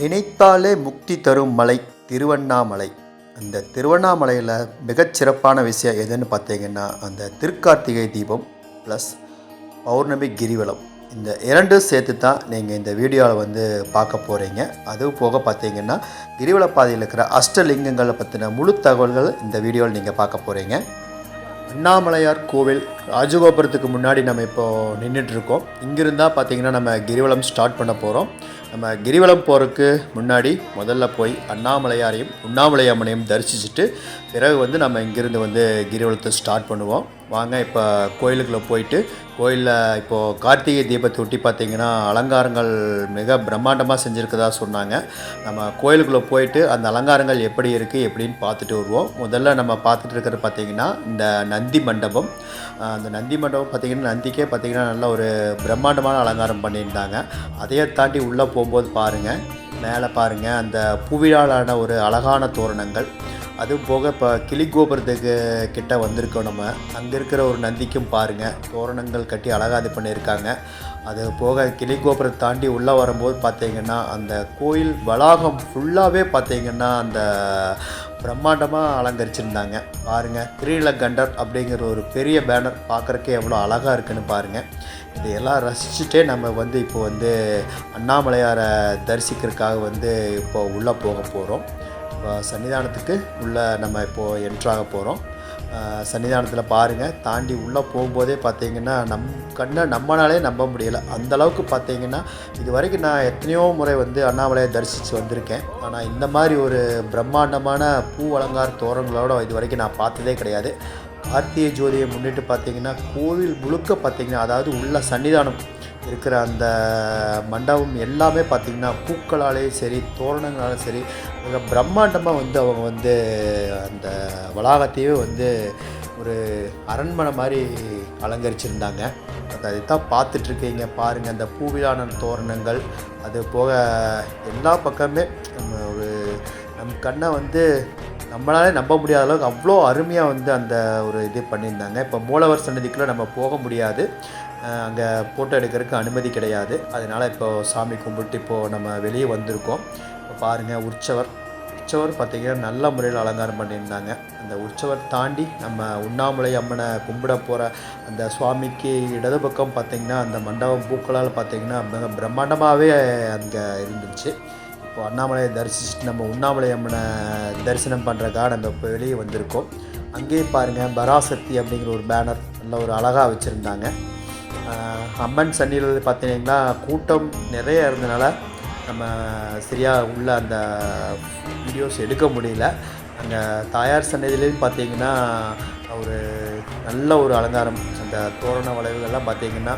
நினைத்தாலே முக்தி தரும் மலை திருவண்ணாமலை. அந்த திருவண்ணாமலையில் மிகச்சிறப்பான விஷயம் எதுன்னு பார்த்தீங்கன்னா அந்த திருக்கார்த்திகை தீபம் ப்ளஸ் பௌர்ணமி கிரிவலம். இந்த இரண்டும் சேர்த்து தான் நீங்கள் இந்த வீடியோவில் வந்து பார்க்க போகிறீங்க அதுவும் போக பார்த்தீங்கன்னா கிரிவல பாதையில் இருக்கிற அஷ்டலிங்கங்களை பற்றின முழு தகவல்கள் இந்த வீடியோவில் நீங்கள் பார்க்க போகிறீங்க அண்ணாமலையார் கோவில் ராஜகோபுரத்துக்கு முன்னாடி நம்ம இப்போது நின்றுட்டுருக்கோம் இங்கிருந்தால் பார்த்தீங்கன்னா நம்ம கிரிவலம் ஸ்டார்ட் பண்ண போகிறோம் நம்ம கிரிவலம் போகிறதுக்கு முன்னாடி முதல்ல போய் அண்ணாமலையாரையும் உண்ணாமலை அம்மனையும் தரிசிச்சுட்டு பிறகு வந்து நம்ம இங்கிருந்து வந்து கிரிவலத்தை ஸ்டார்ட் பண்ணுவோம். வாங்க இப்போ கோயிலுக்குள்ளே போயிட்டு கோயிலில் இப்போது கார்த்திகை தீபத்தை ஒட்டி பார்த்திங்கன்னா அலங்காரங்கள் மிக பிரம்மாண்டமாக செஞ்சுருக்கதா சொன்னாங்க. நம்ம கோயிலுக்குள்ளே போயிட்டு அந்த அலங்காரங்கள் எப்படி இருக்குது எப்படின்னு பார்த்துட்டு வருவோம். முதல்ல நம்ம பார்த்துட்டு இருக்கிறது பார்த்திங்கன்னா இந்த நந்தி மண்டபம். அந்த நந்தி மண்டபம் பார்த்திங்கன்னா நந்திக்கே பார்த்திங்கன்னா நல்ல ஒரு பிரம்மாண்டமான அலங்காரம் பண்ணியிருந்தாங்க. அதையே தாண்டி உள்ளே போகும்போது பாருங்கள் மேலே பாருங்கள் அந்த புவிழாலான ஒரு அழகான தோரணங்கள். அது போக இப்போ கிளிகோபுரத்துக்கு கிட்ட வந்திருக்கோம் நம்ம. அங்கே இருக்கிற ஒரு நந்திக்கும் பாருங்கள் தோரணங்கள் கட்டி அழகாக இது பண்ணியிருக்காங்க. அது போக கிளிகோபுரத்தை தாண்டி உள்ளே வரும்போது பார்த்திங்கன்னா அந்த கோயில் வளாகம் ஃபுல்லாகவே பார்த்திங்கன்னா அந்த பிரம்மாண்டமாக அலங்கரிச்சிருந்தாங்க. பாருங்கள் திரீலகண்டர் அப்படிங்கிற ஒரு பெரிய பேனர் பார்க்குறக்கே எவ்வளோ அழகாக இருக்குன்னு பாருங்கள் இதையெல்லாம் ரசிச்சுட்டே நம்ம வந்து இப்போ வந்து அண்ணாமலையாரை தரிசிக்கிறதுக்காக வந்து இப்போ உள்ளே போக போகிறோம் இப்போ சன்னிதானத்துக்கு உள்ளே நம்ம இப்போது என்ட்ராக போகிறோம் சன்னிதானத்தில் பாருங்கள் தாண்டி உள்ளே போகும்போதே பார்த்தீங்கன்னா நம் கண்ணை நம்மனாலே நம்ப முடியலை. அந்த அளவுக்கு பார்த்தீங்கன்னா இது வரைக்கும் நான் எத்தனையோ முறை வந்து அண்ணாமலையை தரிசித்து வந்திருக்கேன். ஆனால் இந்த மாதிரி ஒரு பிரம்மாண்டமான பூ அலங்கார தோரணங்களோட இது வரைக்கும் நான் பார்த்ததே கிடையாது. கார்த்திகை ஜோதியை முன்னிட்டு பார்த்தீங்கன்னா கோவில் முழுக்க பார்த்தீங்கன்னா அதாவது உள்ள சன்னிதானம் இருக்கிற அந்த மண்டபம் எல்லாமே பார்த்திங்கன்னா பூக்களாலேயும் சரி தோரணங்களாலும் சரி மிக பிரம்மாண்டமாக வந்து அவங்க வந்து அந்த வளாகத்தையே வந்து ஒரு அரண்மனை மாதிரி அலங்கரிச்சிருந்தாங்க. அதை தான் பார்த்துட்ருக்கீங்க. பாருங்கள் அந்த பூவிழான தோரணங்கள். அது போக எல்லா பக்கமே நம்ம ஒரு நம் கண்ணை வந்து நம்மளாலே நம்ப முடியாத அளவுக்கு அவ்வளோ அருமையாக வந்து அந்த ஒரு இது பண்ணியிருந்தாங்க. இப்போ மூலவர் சன்னதிக்குள்ளே நம்ம போக முடியாது. அங்கே ஃபோட்டோ எடுக்கிறதுக்கு அனுமதி கிடையாது. அதனால் இப்போது சாமி கும்பிட்டு இப்போது நம்ம வெளியே வந்திருக்கோம். பாருங்கள் உற்சவர். உற்சவர் பார்த்திங்கன்னா நல்ல முறையில் அலங்காரம் பண்ணியிருந்தாங்க. அந்த உற்சவர் தாண்டி நம்ம உண்ணாமலை அம்மனை கும்பிட போகிற அந்த சுவாமிக்கு இடது பக்கம் பார்த்திங்கன்னா அந்த மண்டபம் பூக்களால் பார்த்திங்கன்னா மிக பிரம்மாண்டமாகவே அங்கே இருந்துச்சு. இப்போ அண்ணாமலையை தரிசிச்சுட்டு நம்ம உண்ணாமலை அம்மனை தரிசனம் பண்ணுறக்காக நம்ம இப்போ வெளியே வந்திருக்கோம். அங்கேயே பாருங்கள் பராசக்தி அப்படிங்கிற ஒரு பேனர் நல்ல ஒரு அழகாக வச்சுருந்தாங்க. அம்மன் சன்னியில் பார்த்தீங்கன்னா கூட்டம் நிறைய இருந்தனால நம்ம சரியாக உள்ள அந்த வீடியோஸ் எடுக்க முடியல. அந்த தாயார் சன்னதியிலேயும் பார்த்தீங்கன்னா ஒரு நல்ல ஒரு அலங்காரம். அந்த தோரண வளைவுகள்லாம் பார்த்தீங்கன்னா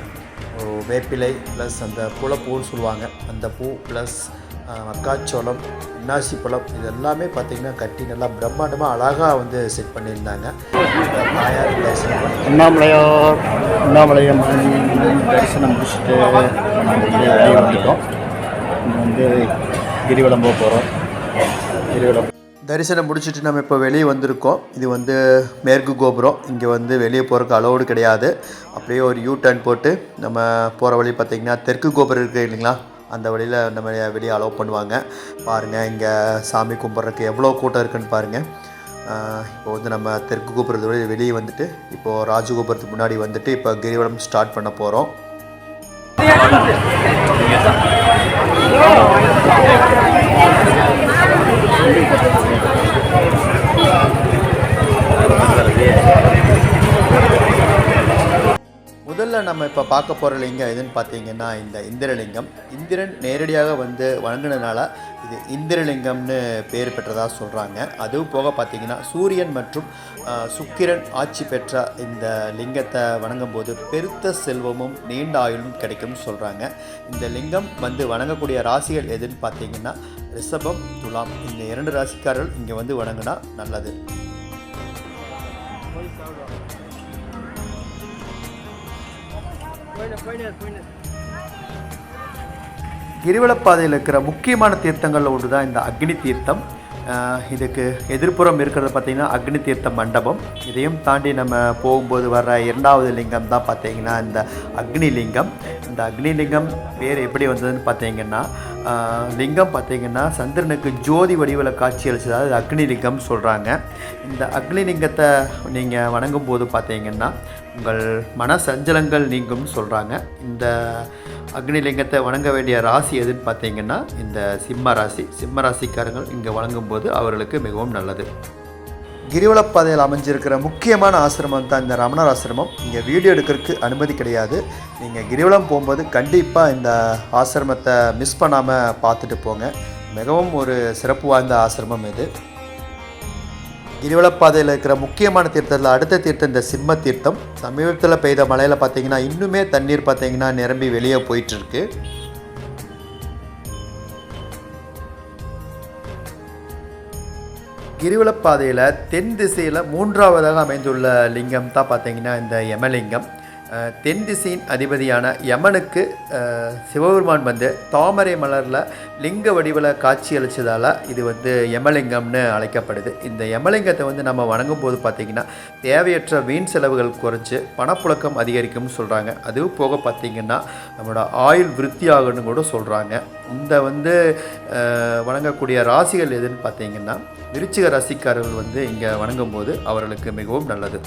வேப்பிலை ப்ளஸ் அந்த புலப்பூன்னு சொல்லுவாங்க. அந்த பூ ப்ளஸ் மக்காச்சோளம் இன்னாசி பழம் இது எல்லாமே பார்த்திங்கன்னா கட்டி நல்லா பிரம்மாண்டமாக அழகாக வந்து செட் பண்ணியிருந்தாங்க. தாயார் தரிசனம் அண்ணாமலையார் அண்ணாமலையம் தரிசனம் முடிச்சுட்டு வந்துட்டோம். வந்து கிரிவலம் போக போகிறோம் கிரிவலம் தரிசனம் முடிச்சுட்டு நம்ம இப்போ வெளியே வந்திருக்கோம். இது வந்து மேற்கு கோபுரம். இங்கே வந்து வெளியே போகிறதுக்கு அலோடு கிடையாது. அப்படியே ஒரு யூ டர்ன் போட்டு நம்ம போகிற வழி பார்த்திங்கன்னா தெற்கு கோபுரம் இருக்குது இல்லைங்களா? அந்த வழியில் நம்ம வெளியே அலோவ் பண்ணுவாங்க. பாருங்கள் இங்கே சாமி கும்பிட்றதுக்கு எவ்வளோ கூட்டம் இருக்குன்னு பாருங்கள் இப்போ வந்து நம்ம தெற்கு கோபுரத்து வழி வெளியே வந்துட்டு இப்போது ராஜகோபுரத்துக்கு முன்னாடி வந்துட்டு இப்போ கிரிவலம் ஸ்டார்ட் பண்ண போகிறோம் Yeah. முதல்ல நம்ம இப்போ பார்க்க போகிற லிங்கம் எதுன்னு பார்த்தீங்கன்னா இந்த இந்திரலிங்கம். இந்திரன் நேரடியாக வந்து வணங்கினதுனால இது இந்திரலிங்கம்னு பேர் பெற்றதாக சொல்கிறாங்க. அதுவும் போக பார்த்தீங்கன்னா சூரியன் மற்றும் சுக்கிரன் ஆட்சி பெற்ற இந்த லிங்கத்தை வணங்கும் போது பெருத்த செல்வமும் நீண்ட ஆயுளும் கிடைக்கும்னு சொல்கிறாங்க. இந்த லிங்கம் வந்து வணங்கக்கூடிய ராசிகள் எதுன்னு பார்த்தீங்கன்னா ரிஷபம் துலாம். இந்த இரண்டு ராசிக்காரர்கள் இங்கே வந்து வணங்கினா நல்லது. கிரிவலப்பாதையில் இருக்கிற முக்கியமான தீர்த்தங்களில் ஒன்று தான் இந்த அக்னி தீர்த்தம். இதுக்கு எதிர்ப்புறம் இருக்கிறது பார்த்திங்கன்னா அக்னி தீர்த்த மண்டபம். இதையும் தாண்டி நம்ம போகும்போது வர்ற இரண்டாவது லிங்கம் தான் பார்த்திங்கன்னா இந்த அக்னி லிங்கம் இந்த அக்னி லிங்கம் பேர் எப்படி வந்ததுன்னு பார்த்தீங்கன்னா லிங்கம் பார்த்தீங்கன்னா சந்திரனுக்கு ஜோதி வடிவில் காட்சி அளிச்சதால் அக்னி லிங்கம் சொல்கிறாங்க இந்த அக்னி லிங்கத்தை நீங்கள் வணங்கும் போது பார்த்தீங்கன்னா உங்கள் மன சஞ்சலங்கள் நீங்கும்னு சொல்கிறாங்க இந்த அக்னிலிங்கத்தை வணங்க வேண்டிய ராசி எதுன்னு பார்த்தீங்கன்னா இந்த சிம்ம ராசி. சிம்ம ராசிக்காரங்கள் இங்கே வணங்கும்போது அவர்களுக்கு மிகவும் நல்லது. கிரிவலப்பாதையில் அமைஞ்சிருக்கிற முக்கியமான ஆசிரமம் தான் இந்த ரமணர் ஆசிரமம். இங்கே வீடியோ எடுக்கிறதுக்கு அனுமதி கிடையாது. நீங்கள் கிரிவலம் போகும்போது கண்டிப்பாக இந்த ஆசிரமத்தை மிஸ் பண்ணாமல் பார்த்துட்டு போங்க. மிகவும் ஒரு சிறப்பு வாய்ந்த ஆசிரமம் இது. கிரிவலப்பாதையில் இருக்கிற முக்கியமான தீர்த்தத்தில் அடுத்த தீர்த்தம் இந்த சிம்ம தீர்த்தம். சமீபத்தில் பெய்த மழையில் பார்த்தீங்கன்னா இன்னுமே தண்ணீர் பார்த்தீங்கன்னா நிரம்பி வெளியே போயிட்டுருக்கு. கிரிவலப்பாதையில் தென் திசையில் மூன்றாவதாக அமைந்துள்ள லிங்கம் தான் பார்த்தீங்கன்னா இந்த யமலிங்கம். தென் திசையின் அதிபதியான யமனுக்கு சிவபெருமான் வந்து தாமரை மலரில் லிங்க வடிவில் காட்சி அளித்ததால் இது வந்து யமலிங்கம்னு அழைக்கப்படுது. இந்த யமலிங்கத்தை வந்து நம்ம வணங்கும் போது பார்த்திங்கன்னா தேவையற்ற வீண் செலவுகள் குறைஞ்சு பணப்புழக்கம் அதிகரிக்கும்னு சொல்கிறாங்க அதுவும் போக பார்த்திங்கன்னா நம்மளோட ஆயுள் விருத்தி ஆகணும்னு கூட சொல்கிறாங்க இந்த வந்து வணங்கக்கூடிய ராசிகள் எதுன்னு பார்த்தீங்கன்னா விருச்சிக ராசிக்காரர்கள் வந்து இங்கே வணங்கும் போது அவர்களுக்கு மிகவும் நல்லது.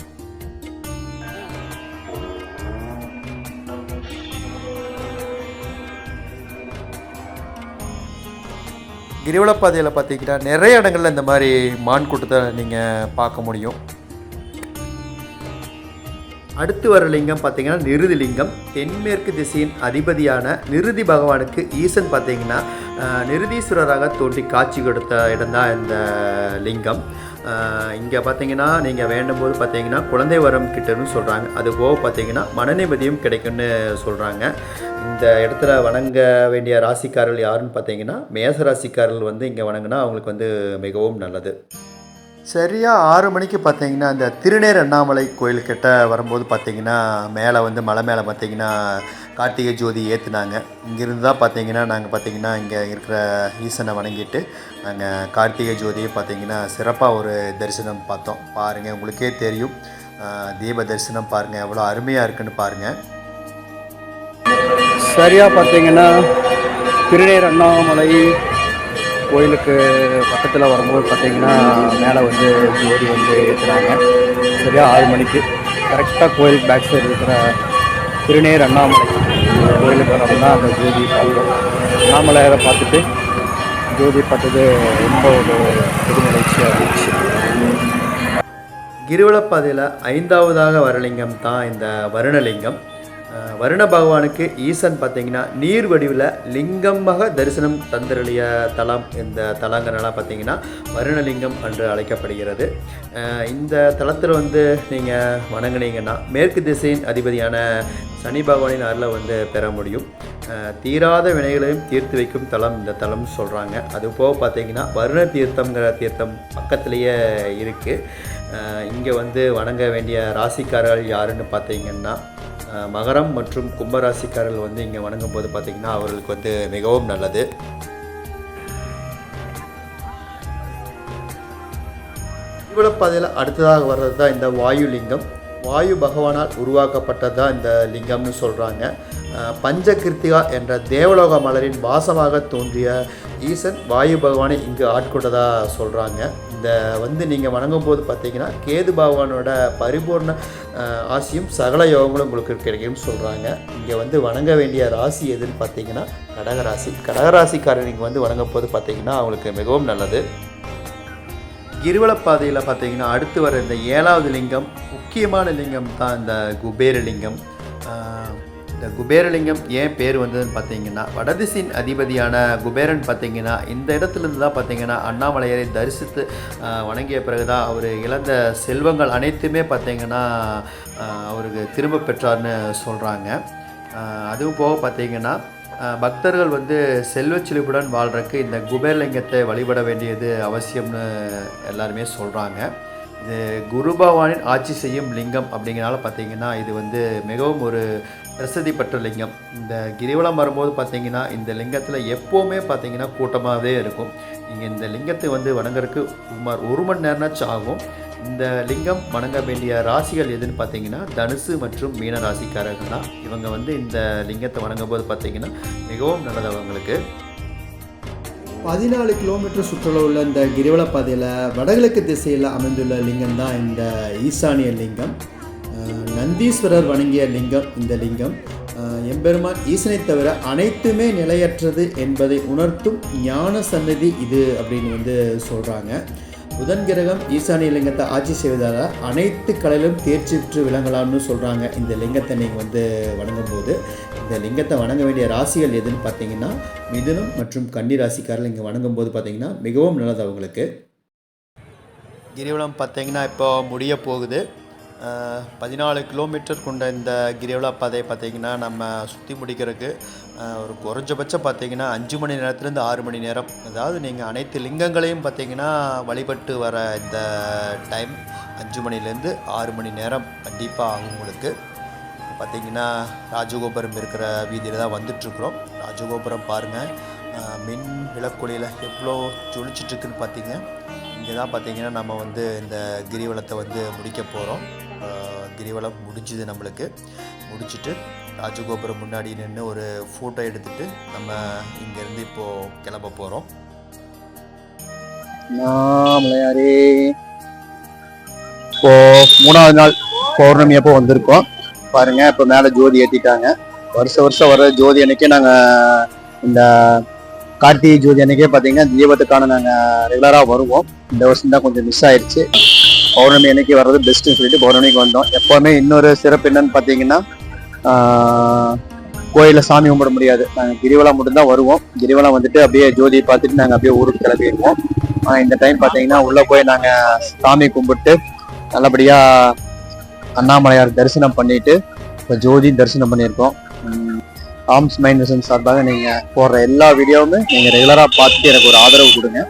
கிரிவலப்பாதையில் பார்த்தீங்கன்னா நிறைய இடங்களில் இந்த மாதிரி மான் கூட்டத்தை நீங்கள் பார்க்க முடியும். அடுத்து வர லிங்கம் பார்த்தீங்கன்னா நிருதி லிங்கம். தென்மேற்கு திசையின் அதிபதியான நிருதி பகவானுக்கு ஈசன் பார்த்தீங்கன்னா நிருதீஸ்வரராக தோன்றி காட்சி கொடுத்த இடம்தான் இந்த லிங்கம். இங்கே பார்த்தீங்கன்னா நீங்கள் வேண்டும் போது பார்த்தீங்கன்னா குழந்தை வரம் கிட்டன்னு சொல்கிறாங்க அது போக பார்த்தீங்கன்னா மனநிம்மதியும் கிடைக்கும்னு சொல்கிறாங்க இந்த இடத்துல வணங்க வேண்டிய ராசிக்காரர்கள் யாருன்னு பார்த்தீங்கன்னா மேச ராசிக்காரர்கள் வந்து இங்கே வணங்கினா அவங்களுக்கு வந்து மிகவும் நல்லது. சரியாக ஆறு மணிக்கு பார்த்தீங்கன்னா இந்த திருநேர் அண்ணாமலை கோயில்கிட்ட வரும்போது பார்த்தீங்கன்னா மேலே வந்து மலை மேலே பார்த்தீங்கன்னா கார்த்திகை ஜோதி ஏற்றுனாங்க இங்கேருந்து தான் பார்த்தீங்கன்னா நாங்கள் பார்த்தீங்கன்னா இங்கே இருக்கிற ஈசனை வணங்கிட்டு நாங்கள் கார்த்திகை ஜோதியை பார்த்தீங்கன்னா சிறப்பாக ஒரு தரிசனம் பார்த்தோம். பாருங்கள் உங்களுக்கே தெரியும். தீப தரிசனம் பாருங்கள் எவ்வளோ அருமையாக இருக்குன்னு பாருங்கள் சரியாக பார்த்தீங்கன்னா திருநீர் அண்ணாமலை கோயிலுக்கு பக்கத்தில் வரும்போது பார்த்தீங்கன்னா மேலே வந்து ஜோதி வந்து ஏற்றுறாங்க சரியாக ஆறு மணிக்கு. கரெக்டாக கோயிலுக்கு பேக் சைடு இருக்கிற திருநேர் அண்ணாமலை. கோயிலுக்கு வரோம்னா அந்த ஜோதி பார்க்குறோம் மாமலையரை பார்த்துட்டு ஜோதி பார்த்தது ரொம்ப ஒரு பெருமகிழ்ச்சியாக இருந்துச்சு. கிரிவலப்பாதையில் ஐந்தாவதாக வரலிங்கம் தான் இந்த வருணலிங்கம். வருண பகவானுக்கு ஈசன் பார்த்தீங்கன்னா நீர் வடிவில் லிங்கமாக தரிசனம் தந்திரளிய தலம் இந்த தலங்கிறனால பார்த்தீங்கன்னா வருணலிங்கம் என்று அழைக்கப்படுகிறது. இந்த தலத்தில் வந்து நீங்கள் வணங்குனீங்கன்னா மேற்கு திசையின் அதிபதியான சனி பகவானின் அருளை வந்து பெற முடியும். தீராத வினைகளையும் தீர்த்து வைக்கும் தலம் இந்த தலம்னு சொல்கிறாங்க அது போக பார்த்தீங்கன்னா வருண தீர்த்தங்கிற தீர்த்தம் பக்கத்துலேயே இருக்குது இங்கே வந்து வணங்க வேண்டிய ராசிக்காரர்கள் யாருன்னு பார்த்தீங்கன்னா மகரம் மற்றும் கும்பராசிக்காரர்கள் வந்து இங்கே வணங்கும் போது பார்த்திங்கன்னா அவர்களுக்கு வந்து மிகவும் நல்லது. இவ்வளோ பாதையில் அடுத்ததாக வர்றது தான் இந்த வாயு லிங்கம் வாயு பகவானால் உருவாக்கப்பட்டது தான் இந்த லிங்கம்னு சொல்கிறாங்க பஞ்சகிருத்திகா என்ற தேவலோக மலரின் வாசமாக தோன்றிய ஈசன் வாயு பகவானை இங்கு ஆட்கொண்டதாக சொல்கிறாங்க இந்த வந்து நீங்கள் வணங்கும் போது பார்த்தீங்கன்னா கேது பகவானோட பரிபூர்ண ஆசியும் சகல யோகங்களும் உங்களுக்கு கிடைக்கும்னு சொல்கிறாங்க இங்கே வந்து வணங்க வேண்டிய ராசி எதுன்னு பார்த்தீங்கன்னா கடகராசி. கடகராசிக்காரர் நீங்கள் வந்து வணங்கும் போது பார்த்தீங்கன்னா அவங்களுக்கு மிகவும் நல்லது. கிரிவலப்பாதையில் பார்த்தீங்கன்னா அடுத்து வர இந்த ஏழாவது லிங்கம் முக்கியமான லிங்கம் தான் இந்த குபேரலிங்கம். இந்த குபேரலிங்கம் ஏன் பேர் வந்ததுன்னு பார்த்தீங்கன்னா வடதிசையின் அதிபதியான குபேரன் பார்த்தீங்கன்னா இந்த இடத்துலேருந்து தான் பார்த்தீங்கன்னா அண்ணாமலையரை தரிசித்து வணங்கிய பிறகு தான் அவர் இழந்த செல்வங்கள் அனைத்துமே பார்த்தீங்கன்னா அவருக்கு திரும்ப பெற்றார்னு சொல்கிறாங்க அதுவும் போக பார்த்தீங்கன்னா பக்தர்கள் வந்து செல்வச் செழிப்புடன் வாழ்றதுக்கு இந்த குபேரலிங்கத்தை வழிபட வேண்டியது அவசியம்னு எல்லாருமே சொல்கிறாங்க இது குரு பகவானின் ஆட்சி செய்யும் லிங்கம் அப்படிங்கிறனால பார்த்தீங்கன்னா இது வந்து மிகவும் ஒரு பிரசித்தி பெற்ற லிங்கம். இந்த கிரிவலம் வரும்போது பார்த்தீங்கன்னா இந்த லிங்கத்தில் எப்போவுமே பார்த்தீங்கன்னா கூட்டமாகவே இருக்கும். நீங்கள் இந்த லிங்கத்தை வந்து வணங்குறதுக்கு சுமார் ஒரு மணி நேரம்னாச்சும் ஆகும். இந்த லிங்கம் வணங்க வேண்டிய ராசிகள் எதுன்னு பார்த்தீங்கன்னா தனுசு மற்றும் மீன ராசிக்காரர்கள் தான் இவங்க வந்து இந்த லிங்கத்தை வணங்கும் போது பார்த்தீங்கன்னா மிகவும் நல்லது அவங்களுக்கு. பதினாலு கிலோமீட்டர் சுற்றுலா உள்ள இந்த கிரிவல பாதையில் வடகிழக்கு திசையில் அமைந்துள்ள லிங்கம் தான் இந்த ஈசானிய லிங்கம். நந்தீஸ்வரர் வணங்கிய லிங்கம் இந்த லிங்கம். எம்பெருமான் ஈசனை தவிர அனைத்துமே நிலையற்றது என்பதை உணர்த்தும் ஞான சன்னதி இது அப்படின்னு வந்து சொல்கிறாங்க புதன் கிரகம் ஈசானிய லிங்கத்தை ஆட்சி செய்வதால் அனைத்து கலையிலும் தேர்ச்சி பெற்று விளங்கலாம்னு சொல்கிறாங்க இந்த லிங்கத்தை நீங்கள் வந்து வணங்கும்போது இந்த லிங்கத்தை வணங்க வேண்டிய ராசிகள் எதுன்னு பார்த்தீங்கன்னா மிதுனம் மற்றும் கன்னி ராசிக்காரர்கள் இங்கே வணங்கும் போது பார்த்தீங்கன்னா மிகவும் நல்லது அவங்களுக்கு. கிரிவலம் பார்த்தீங்கன்னா இப்போ முடிய போகுது. பதினாலு கிலோமீட்டர் கொண்ட இந்த கிரிவலா பாதையை பார்த்தீங்கன்னா நம்ம சுற்றி முடிக்கிறதுக்கு ஒரு குறைஞ்சபட்சம் பார்த்தீங்கன்னா அஞ்சு மணி நேரத்துலேருந்து ஆறு மணி நேரம். அதாவது நீங்கள் அனைத்து லிங்கங்களையும் பார்த்தீங்கன்னா வழிபட்டு வர இந்த டைம் அஞ்சு மணிலேருந்து ஆறு மணி நேரம் கண்டிப்பாக ஆகும் உங்களுக்கு. பார்த்தீங்கன்னா ராஜகோபுரம் இருக்கிற வீதியில் தான் வந்துட்டுருக்குறோம். ராஜகோபுரம் பாருங்கள் மின் விளக்குழியில் எவ்வளோ ஜொலிச்சிட்ருக்குன்னு பார்த்தீங்க. இங்கே தான் பார்த்தீங்கன்னா நம்ம வந்து இந்த கிரிவலத்தை வந்து முடிக்க போகிறோம் கிரிவலம் முடிஞ்சுது நம்மளுக்கு. முடிச்சிட்டு ராஜகோபுரம் முன்னாடி நின்று ஒரு ஃபோட்டோ எடுத்துட்டு நம்ம இங்கேருந்து இப்போது கிளம்ப போகிறோம் இப்போ மூணாவது நாள் பௌர்ணமி அப்போ வந்திருக்கோம். பாருங்க இப்போ மேலே ஜோதி ஏற்றிட்டாங்க வருஷ வருஷம் வர ஜோதி அன்னைக்கே நாங்கள் இந்த கார்த்திகை ஜோதி அன்னைக்கே பார்த்தீங்கன்னா தீபத்துக்கான நாங்கள் ரெகுலராக வருவோம். இந்த வருஷம் தான் கொஞ்சம் மிஸ் ஆயிடுச்சு பௌர்ணமி அன்னைக்கு வர்றது பெஸ்ட்டுன்னு சொல்லிட்டு பௌர்ணமிக்கு வந்தோம். எப்போவுமே இன்னொரு சிறப்பு என்னன்னு பார்த்தீங்கன்னா கோயிலில் சாமி கும்பிட முடியாது. நாங்கள் கிரிவலம் மட்டும்தான் வருவோம். கிரிவலம் வந்துட்டு அப்படியே ஜோதியை பார்த்துட்டு நாங்கள் அப்படியே ஊருக்கு கிளம்பிடுவோம். ஆனால் இந்த டைம் பார்த்தீங்கன்னா உள்ளே போய் நாங்கள் சாமி கும்பிட்டு நல்லபடியாக அண்ணாமலையார் தரிசனம் பண்ணிட்டு இப்போ ஜோதி தரிசனம் பண்ணியிருக்கோம். ஆம்ஸ் மைண்ட் சார்பாக நீங்கள் போடுற எல்லா வீடியோவுமே நீங்கள் ரெகுலராக பார்த்துட்டு எனக்கு ஒரு ஆதரவு கொடுங்க.